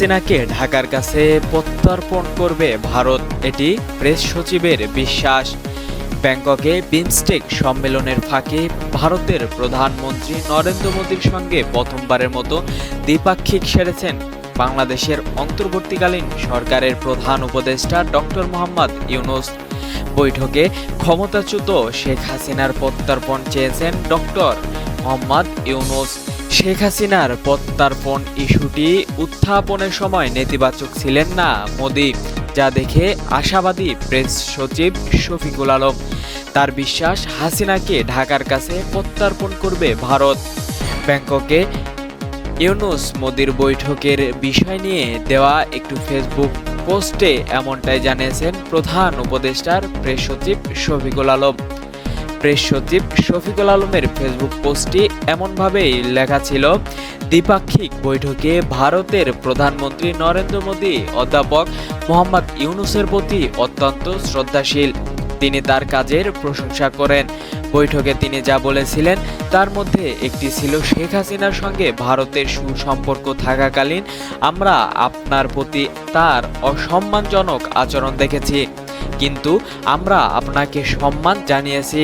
হাসিনাকে ঢাকার কাছে প্রত্যর্পণ করবে ভারত, এটি প্রেস সচিবের বিশ্বাস। ব্যাংককে বিমস্টেক সম্মেলনের ফাঁকে ভারতের প্রধানমন্ত্রী নরেন্দ্র মোদীর সঙ্গে প্রথমবারের মতো দ্বিপাক্ষিক সেরেছেন বাংলাদেশের অন্তর্বর্তীকালীন সরকারের প্রধান উপদেষ্টা ডক্টর মোহাম্মদ ইউনুস। বৈঠকে ক্ষমতাচ্যুত শেখ হাসিনার প্রত্যর্পণ চেয়েছেন ডক্টর মোহাম্মদ ইউনুস। শেখ হাসিনার প্রত্যার্পণ ইস্যুটি উত্থাপনের সময় নেতিবাচক ছিলেন না মোদি, যা দেখে আশাবাদী প্রেস সচিব শফিকুল আলম। তার বিশ্বাস, হাসিনাকে ঢাকার কাছে প্রত্যার্পণ করবে ভারত। ব্যাংককে ইউনুস মোদির বৈঠকের বিষয় নিয়ে দেওয়া একটু ফেসবুক পোস্টে এমনটাই জানিয়েছেন প্রধান উপদেষ্টার প্রেস সচিব শফিকুল আলম। প্রেস সচিব শফিকুল আলমের ফেসবুক পোস্টটি এমনভাবেই লেখা ছিল, দ্বিপাক্ষিক বৈঠকে ভারতের প্রধানমন্ত্রী নরেন্দ্র মোদী, অধ্যাপক মোহাম্মদ ইউনুসের প্রতি অত্যন্ত শ্রদ্ধাশীল। তিনি তার কাজের প্রশংসা করেন। বৈঠকে তিনি যা বলেছিলেন, তার মধ্যে একটি ছিল শেখ হাসিনার সঙ্গে ভারতের সুসম্পর্ক থাকাকালীন আমরা আপনার প্রতি তার অসম্মানজনক আচরণ দেখেছি। কিন্তু আমরা আপনাকে সম্মান জানিয়েছি।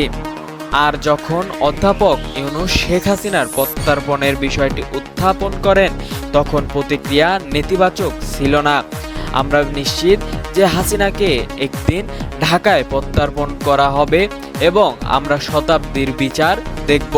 আর যখন অধ্যাপক ইউনুস শেখ হাসিনার প্রত্যর্পণের বিষয়টি উত্থাপন করেন, তখন প্রতিক্রিয়া নেতিবাচক ছিল না। আমরা নিশ্চিত যে হাসিনাকে একদিন ঢাকায় প্রত্যর্পণ করা হবে এবং আমরা শতাব্দীর বিচার দেখব।